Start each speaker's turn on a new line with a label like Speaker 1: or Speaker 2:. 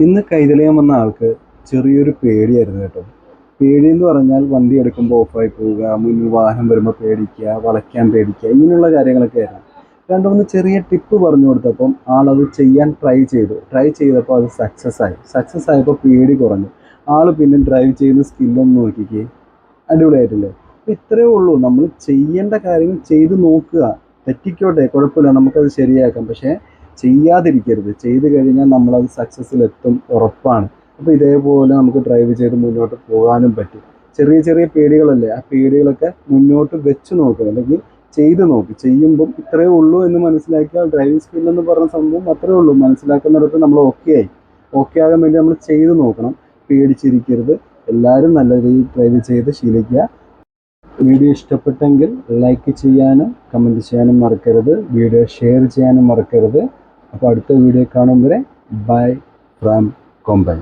Speaker 1: ഇന്ന് കൈതലയം വന്ന ആൾക്ക് ചെറിയൊരു പേടിയായിരുന്നു കേട്ടോ. പേടി എന്ന് പറഞ്ഞാൽ വണ്ടി എടുക്കുമ്പോൾ ഓഫായി പോവുക മുന്നിൽ വാഹനം വരുമ്പോൾ പേടിക്കുക വളയ്ക്കാൻ പേടിക്കുക ഇങ്ങനെയുള്ള കാര്യങ്ങളൊക്കെ ആയിരുന്നു. രണ്ട് മൂന്ന് ചെറിയ ടിപ്പ് പറഞ്ഞു കൊടുത്തപ്പം ആളത് ചെയ്യാൻ ട്രൈ ചെയ്തു. ട്രൈ ചെയ്തപ്പോൾ അത് സക്സസ് ആയി. സക്സസ് ആയപ്പോൾ പേടി കുറഞ്ഞു. ആൾ പിന്നെ ഡ്രൈവ് ചെയ്യുന്ന സ്കില്ലൊന്ന് നോക്കിക്കേ. അടിപൊളിയായിട്ടില്ലേ? അപ്പോൾ ഇത്രയേ ഉള്ളൂ. നമ്മൾ ചെയ്യേണ്ട കാര്യങ്ങൾ ചെയ്ത് നോക്കുക. തെറ്റിക്കോട്ടെ? കുഴപ്പമില്ല. നമുക്കത് ശരിയാക്കാം. പക്ഷേ ചെയ്യാതിരിക്കരുത്. ചെയ്തു കഴിഞ്ഞാൽ നമ്മളത് സക്സസ്സിലെത്തും ഉറപ്പാണ്. അപ്പോൾ ഇതേപോലെ നമുക്ക് ഡ്രൈവ് ചെയ്ത് മുന്നോട്ട് പോകാനും പറ്റും. ചെറിയ ചെറിയ പേടികളല്ലേ? ആ പേടികളൊക്കെ മുന്നോട്ട് വെച്ച് നോക്കുക. അല്ലെങ്കിൽ ചെയ്ത് നോക്കി. ചെയ്യുമ്പം ഇത്രയേ ഉള്ളൂ എന്ന് മനസ്സിലാക്കിയാൽ ഡ്രൈവിംഗ് സ്കിൽ എന്ന് പറഞ്ഞ സംഭവം അത്രയേ ഉള്ളൂ. മനസ്സിലാക്കുന്നിടത്ത് നമ്മൾ ഓക്കെ ആയി. ഓക്കെ ആകാൻ വേണ്ടി നമ്മൾ ചെയ്ത് നോക്കണം. പേടിച്ചിരിക്കരുത്. എല്ലാവരും നല്ല രീതിയിൽ ഡ്രൈവ് ചെയ്ത് ശീലിക്കുക. വീഡിയോ ഇഷ്ടപ്പെട്ടെങ്കിൽ ലൈക്ക് ചെയ്യാനും കമന്റ് ചെയ്യാനും മറക്കരുത്. വീഡിയോ ഷെയർ ചെയ്യാനും മറക്കരുത്. അപ്പോൾ അടുത്ത വീഡിയോ കാണും വരെ ബൈ ഫ്രം കൊമ്പൻ